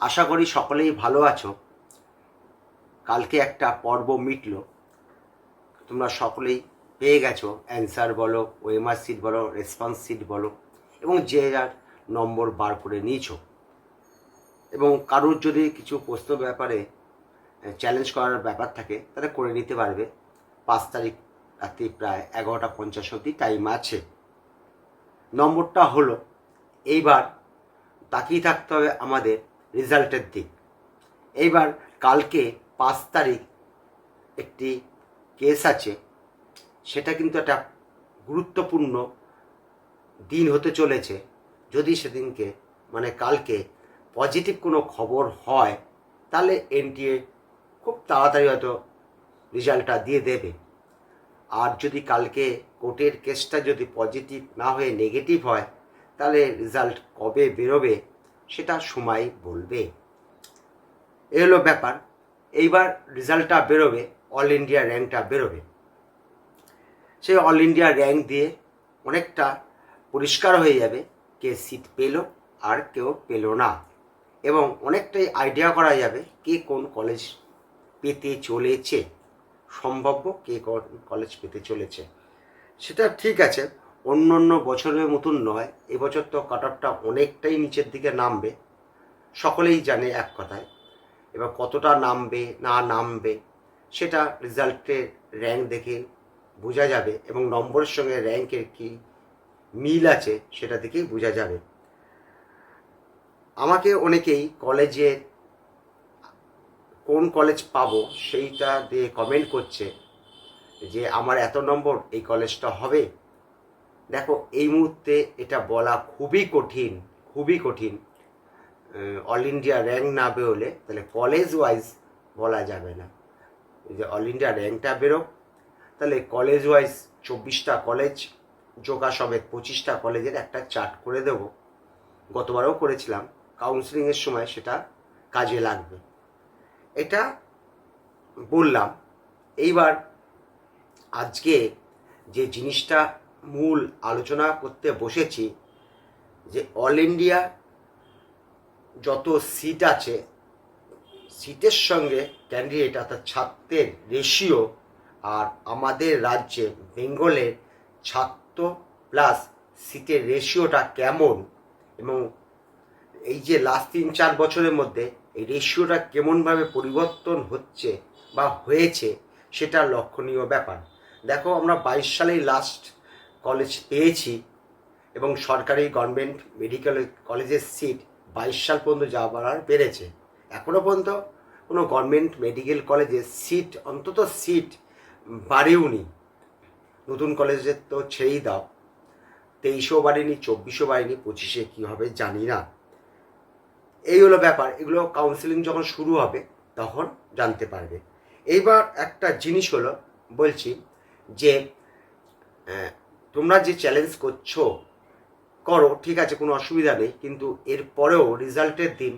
আশা করি সকলেই ভালো আছো। কালকে একটা পর্ব মিটল। তোমরা সকলেই পেয়ে গেছো। অ্যান্সার বলো ওএমআর সিট বলো রেসপন্স সিট বলো, এবং যে যার নম্বর বার করে নিয়েছো। এবং কারোর যদি কিছু প্রশ্ন ব্যাপারে চ্যালেঞ্জ করার ব্যাপার থাকে, তাহলে করে নিতে পারবে। পাঁচ তারিখ রাত্রি প্রায় এগারোটা পঞ্চাশ অবধি টাইম আছে। নম্বরটা হলো, এইবার তাকিয়ে থাকতে হবে আমাদের রেজাল্টের দিক। এইবার কালকে পাঁচ তারিখ একটি কেস আছে, সেটা কিন্তু একটা গুরুত্বপূর্ণ দিন হতে চলেছে। যদি সেদিনকে মানে কালকে পজিটিভ কোনো খবর হয়, তাহলে এনটিএ খুব তাড়াতাড়ি হয়তো রেজাল্টটা দিয়ে দেবে। আর যদি কালকে কোর্টের কেসটা যদি পজিটিভ না হয়ে নেগেটিভ হয়, তাহলে রেজাল্ট কবে বেরোবে সেটা সময় বলবে। এ হলো ব্যাপার। এইবার রেজাল্টটা বেরোবে অল ইন্ডিয়া র্যাঙ্কটা বেরোবে। সেই অল ইন্ডিয়া র্যাঙ্ক দিয়ে অনেকটা পরিষ্কার হয়ে যাবে, কে সিট পেল আর কেউ পেল না। এবং অনেকটাই আইডিয়া করা যাবে কে কোন কলেজ পেতে চলেছে। সম্ভাব্য কে কোন কলেজ পেতে চলেছে। সেটা ঠিক আছে। অন্য অন্য বছরের মতন নয়, এবছর তো কাট অফটা অনেকটাই নিচের দিকে নামবে। সকলেই জানে এক কথায়, এবার কতটা নামবে, না নামবে, সেটা রেজাল্টের র্যাঙ্ক দেখে বোঝা যাবে এবং নম্বরের সঙ্গে র্যাঙ্কের কি মিল আছে সেটা দেখেই বোঝা যাবে। আমাকে অনেকেই কলেজে কোন কলেজ পাবো সেইটা দিয়ে কমেন্ট করছে যে, আমার এত নম্বর এই কলেজটা হবে? দেখো, এই মুহূর্তে এটা বলা খুবই কঠিন খুবই কঠিন। অল ইন্ডিয়া র্যাঙ্ক না বেরোলে তাহলে কলেজ ওয়াইজ বলা যাবে না। যে অল ইন্ডিয়া র্যাঙ্কটা বেরো তাহলে কলেজ ওয়াইজ চব্বিশটা কলেজ যোগা সমেত পঁচিশটা কলেজের একটা চার্ট করে দেব। গতবারও করেছিলাম কাউন্সিলিংয়ের সময় সেটা কাজে লাগবে। এটা বললাম, এইবার আজকে যে জিনিসটা মূল আলোচনা করতে বসেছি যে অল ইন্ডিয়া যত সিট আছে, সিটের সঙ্গে ক্যান্ডিডেট অর্থাৎ ছাত্রের রেশিও আর আমাদের রাজ্যে বেঙ্গলের ছাত্র প্লাস সিটের রেশিওটা কেমন এবং এই যে লাস্ট তিন চার বছরের মধ্যে এই রেশিওটা কেমনভাবে পরিবর্তন হচ্ছে বা হয়েছে সেটা লক্ষণীয় ব্যাপার। দেখো আমরা বাইশ সালেই লাস্ট কলেজ পেয়েছি এবং সরকারি গভর্নমেন্ট মেডিকেল কলেজের সিট বাইশ সাল পর্যন্ত যা বাড়ার বেড়েছে এখনও পর্যন্ত কোনো গভর্নমেন্ট মেডিকেল কলেজে সিট, অন্তত সিট বাড়েওনি। নতুন কলেজে তো ছেড়েই দাও। তেইশেও বাড়েনি, চব্বিশও বাড়েনি, পঁচিশে কী হবে জানি না। এই হলো ব্যাপার, এগুলো কাউন্সিলিং যখন শুরু হবে তখন জানতে পারবে। এইবার একটা জিনিস হলো, বলছি যে তোমরা যে চ্যালেঞ্জ করছ, করো, ঠিক আছে, কোনো অসুবিধা নেই, কিন্তু এরপরেও রেজাল্টের দিন,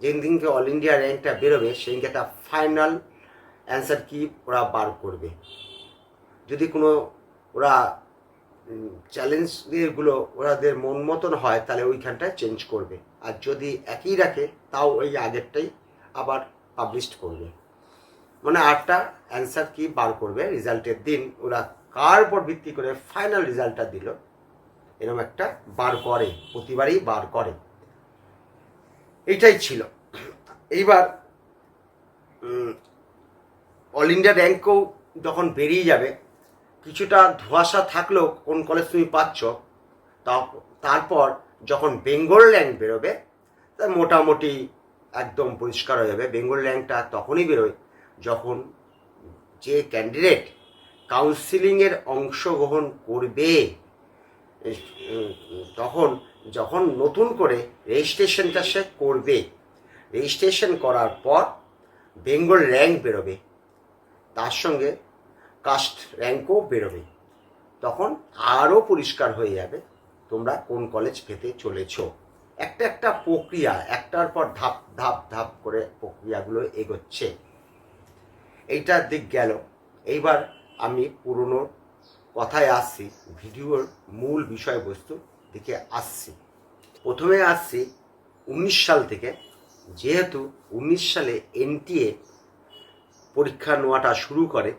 যেদিন দিনকে অল ইন্ডিয়া র্যাঙ্কটা বেরোবে সেদিনকে একটা ফাইনাল অ্যান্সার কি ওরা বার করবে। যদি কোনো ওরা চ্যালেঞ্জগুলো ওরাদের মন মতন হয়, তাহলে ওইখানটায় চেঞ্জ করবে। আর যদি একই রাখে, তাও ওই আগেরটাই আবার পাবলিশ করবে। মানে আটটা অ্যান্সার কি বার করবে রেজাল্টের দিন ওরা কার উপর ভিত্তি করে ফাইনাল রেজাল্টটা দিল? এরকম একটা বার করে, প্রতিবারই বার করে। এইটাই ছিল। এইবার অল ইন্ডিয়া র্যাঙ্কও যখন বেরিয়ে যাবে, কিছুটা ধোঁয়াশা থাকলেও কোন কলেজ তুমি পাচ্ছ তারপর যখন বেঙ্গল র্যাঙ্ক বেরোবে, তা মোটামুটি একদম পরিষ্কার হয়ে যাবে। বেঙ্গল র্যাঙ্কটা তখনই বেরোয় যখন যে ক্যান্ডিডেট কাউন্সিলিংয়ের অংশগ্রহণ করবে, তখন যখন নতুন করে রেজিস্ট্রেশনটা সে করবে। রেজিস্ট্রেশন করার পর বেঙ্গল র্যাঙ্ক বেরোবে। তার সঙ্গে কাস্ট র্যাঙ্কও বেরোবে। তখন আরও পরিষ্কার হয়ে যাবে তোমরা কোন কলেজ পেতে চলেছো। একটা একটা প্রক্রিয়া, একটার পর ধাপ ধাপ ধাপ করে প্রক্রিয়াগুলো এগোচ্ছে। এইটার দিক গেল। এইবার আমি পুরনো কথায় আসছি, ভিডিওর মূল বিষয়বস্তু দিকে আসছি। প্রথমে আসছি উনিশ সাল থেকে। যেহেতু উনিশ সালে এনটিএ পরীক্ষা নেওয়াটা শুরু করে,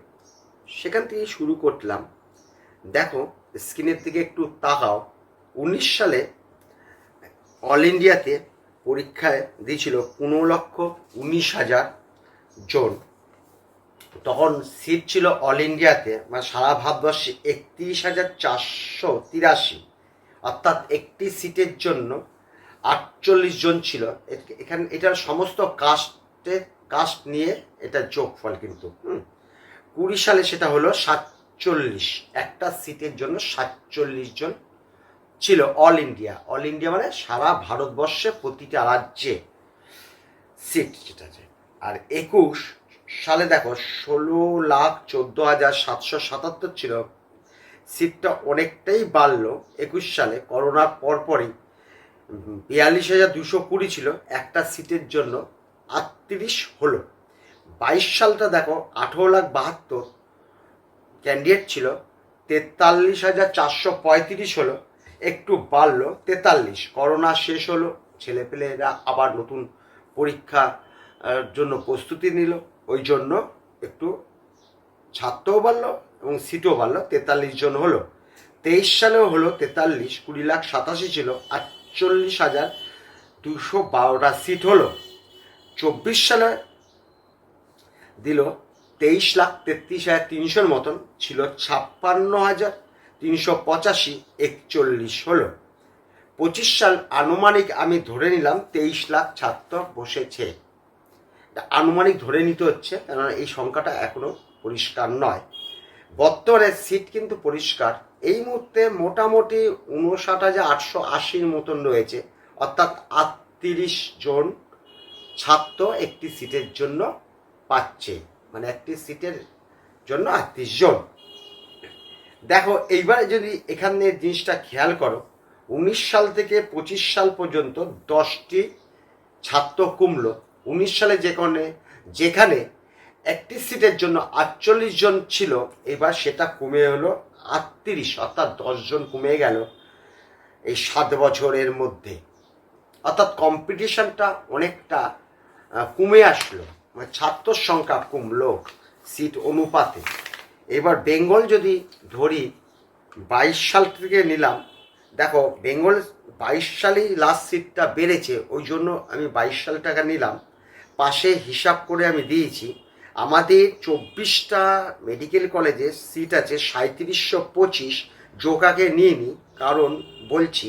সেখান থেকে শুরু করলাম। দেখো, স্ক্রিনের দিকে একটু তাকাও। উনিশ সালে অল ইন্ডিয়াতে পরীক্ষায় দিয়েছিল পনেরো লক্ষ উনিশ হাজার জন। তখন সিট ছিল অল ইন্ডিয়াতে মানে সারা ভারতবর্ষে একত্রিশ হাজার চারশো তিরাশি। অর্থাৎ একটি সিটের জন্য আটচল্লিশ জন ছিল। এখানে, এটার সমস্ত কাস্টে কাস্ট নিয়ে এটা যোগফল কিন্তু কুড়ি সালে সেটা হলো সাতচল্লিশ। একটা সিটের জন্য সাতচল্লিশ জন ছিল অল ইন্ডিয়া অল ইন্ডিয়া মানে সারা ভারতবর্ষে প্রতিটা রাজ্যে সিট যেটা আছে। আর একুশ সালে দেখো ষোলো লাখ চোদ্দ হাজার সাতশো সাতাত্তর ছিল। সিটটা অনেকটাই বাড়লো একুশ সালে। করোনার পরপরই বিয়াল্লিশ হাজার দুশো কুড়ি ছিল একটা সিটের জন্য, আটত্রিশ হলো। বাইশ সালটা দেখো আঠেরো লাখ বাহাত্তর ক্যান্ডিডেট ছিল, তেতাল্লিশ হাজার চারশো পঁয়ত্রিশ হলো, একটু বাড়লো, তেতাল্লিশ। করোনা শেষ হলো, ছেলেপেলেরা আবার নতুন পরীক্ষা জন্য প্রস্তুতি নিল। ওই জন্য একটু ছাত্রও বাড়লো এবং সিটও বাড়লো, তেতাল্লিশ জন হলো। তেইশ সালেও হলো তেতাল্লিশ, কুড়ি লাখ সাতাশি ছিল, আটচল্লিশ হাজার দুশো বারোটা সিট হলো। চব্বিশ সালে দিল তেইশ লাখ তেত্রিশ হাজার তিনশোর মতন, ছিল ছাপ্পান্ন হাজার তিনশো পঁচাশি, একচল্লিশ হলো। পঁচিশ সাল আনুমানিক আমি ধরে নিলাম তেইশ লাখ ছাত্র বসেছে। আনুমানিক ধরে নিতে হচ্ছে, কেননা এই সংখ্যাটা এখনও পরিষ্কার নয়। বর্তমানে সিট কিন্তু পরিষ্কার। এই মুহূর্তে মোটামুটি উনষাট হাজার আটশো আশির মতন রয়েছে, অর্থাৎ আটত্রিশ জন ছাত্র একটি সিটের জন্য পাচ্ছে। মানে একটি সিটের জন্য আটত্রিশ জন। দেখো, এইবারে যদি এখানে জিনিসটা খেয়াল করো, উনিশ সাল থেকে পঁচিশ সাল পর্যন্ত দশটি ছাত্র কমলো। উনিশ সালে যেখানে যেখানে একটি সিটের জন্য আটচল্লিশ জন ছিল, এবার সেটা কমে হলো আটত্রিশ, অর্থাৎ দশজন কমে গেল এই সাত বছরের মধ্যে। অর্থাৎ কম্পিটিশনটা অনেকটা কমে আসলো মানে ছাত্র সংখ্যা কমলো সিট অনুপাতে। এবার বেঙ্গল যদি ধরি, বাইশ সাল থেকে নিলাম, দেখো, বেঙ্গল বাইশ সালেই লাস্ট সিটটা বেড়েছে, ওই জন্য আমি বাইশ সাল টাকা নিলাম। পাশে হিসাব করে আমি দিয়েছি, আমাদের চব্বিশটা মেডিকেল কলেজে সিট আছে সাঁত্রিশশো পঁচিশ, জোকাকে নিয়ে নিই কারণ বলছি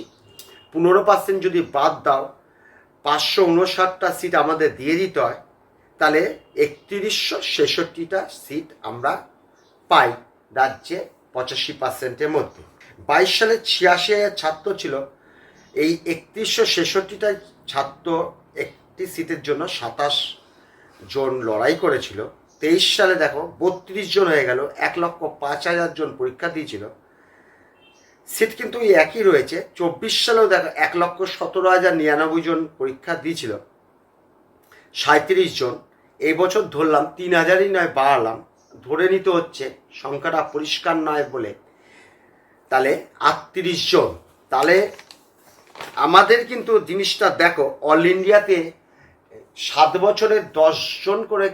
পনেরো পার্সেন্ট যদি বাদ দাও, পাঁচশো উনষাটটা সিট আমাদের দিয়ে দিতে হয়, তাহলে একত্রিশশো ছেষট্টিটা সিট আমরা পাই রাজ্যে পঁচাশি পার্সেন্টের মধ্যে। বাইশ সালে ছিয়াশি হাজার ছাত্র ছিল, এই একত্রিশশো ছেষট্টিটা ছাত্র একটি সিটের জন্য সাতাশ জন লড়াই করেছিল। তেইশ সালে দেখো, বত্রিশ জন হয়ে গেল, এক লক্ষ পাঁচ হাজার জন পরীক্ষা দিয়েছিল। সিট কিন্তু ওই একই রয়েছে। চব্বিশ সালেও দেখো, এক লক্ষ সতেরো হাজার নিরানব্বই জন পরীক্ষা দিয়েছিল। সাঁত্রিশ জন। এই বছর ধরলাম, তিন হাজারই নয়, বাড়ালাম। ধরে নিতে হচ্ছে, সংখ্যাটা পরিষ্কার নয় বলে। তাহলে আটত্রিশ জন। তাহলে আমাদের কিন্তু জিনিসটা দেখো অল ইন্ডিয়াতে সাত বছরের জন করে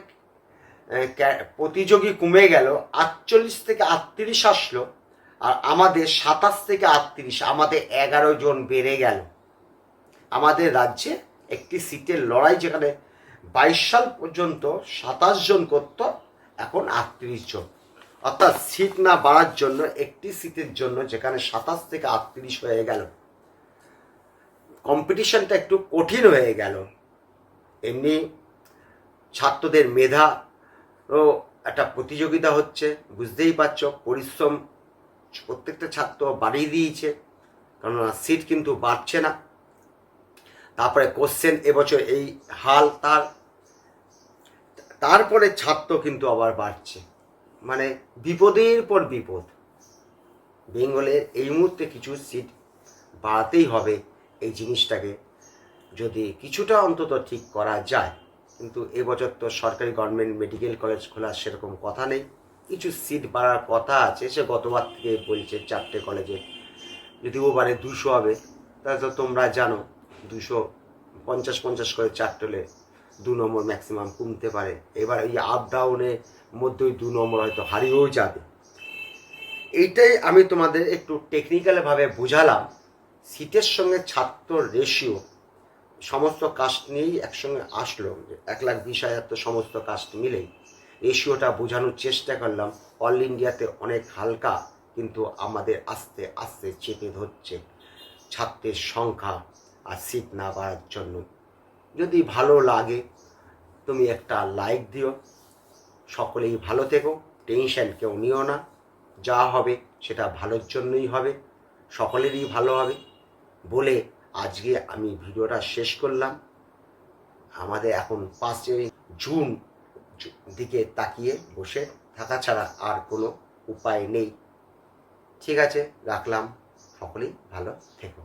প্রতিযোগী কমে গেল, আটচল্লিশ থেকে আটত্রিশ আসলো, আর আমাদের সাতাশ থেকে আটত্রিশ, আমাদের এগারো জন বেড়ে গেল। আমাদের রাজ্যে একটি সিটের লড়াই যেখানে বাইশ সাল পর্যন্ত সাতাশ জন করত, এখন আটত্রিশ জন। অর্থাৎ সিট না বাড়ার জন্য, একটি সিটের জন্য যেখানে সাতাশ থেকে আটত্রিশ হয়ে গেল। কম্পিটিশনটা একটু কঠিন হয়ে গেল। এমনি ছাত্রদের মেধা ও একটা প্রতিযোগিতা হচ্ছে, বুঝতেই পারছ, পরিশ্রম প্রত্যেকটা ছাত্র বাড়িয়ে দিয়েছে, কেননা সিট কিন্তু বাড়ছে না। তারপরে কোশ্চেন এবছর এই হাল তার, তারপরে ছাত্র কিন্তু আবার বাড়ছে মানে বিপদের পর বিপদ। বেঙ্গলের এই মুহূর্তে কিছু সিট বাড়াতেই হবে এই জিনিসটাকে। যদি কিছুটা অন্তত ঠিক করা যায়, কিন্তু এবছর তো সরকারি গভর্নমেন্ট মেডিকেল কলেজ খোলার সেরকম কথা নেই। কিছু সিট বাড়ার কথা আছে, সে গতবার থেকে বলছে চারটে কলেজে। যদি ও দুশো হবে, তাহলে তো তোমরা জানো, দুশো পঞ্চাশ পঞ্চাশ করে চারটে হলে দু নম্বর ম্যাক্সিমাম কমতে পারে। এবার এই আপ ডাউনের মধ্যে ওই দু নম্বর হয়তো হারিয়েও যাবে। এইটাই আমি তোমাদের একটু টেকনিক্যালভাবে বোঝালাম। সিটের সঙ্গে ছাত্র রেশিও সমস্ত কাস্ট নিয়েই একসঙ্গে আসলো। এক লাখ বিশ হাজার তো সমস্ত কাস্ট মিলেই। রেশিওটা বোঝানোর চেষ্টা করলাম। অল ইন্ডিয়াতে অনেক হালকা, কিন্তু আমাদের আস্তে আস্তে চেপে ধরছে ছাত্রের সংখ্যা আর সিট না বাড়ার জন্য। যদি ভালো লাগে, তুমি একটা লাইক দিও। সকলেই ভালো থেকো টেনশন কেউ নিও না। যা হবে সেটা ভালোর জন্যই হবে, সকলেরই ভালো হবে। বলে আজকে আমি ভিডিওটা শেষ করলাম। আমাদের এখন পাঁচই জুন দিকে তাকিয়ে বসে থাকা ছাড়া আর কোনো উপায় নেই। ঠিক আছে, রাখলাম। সকলেই ভালো থেকো।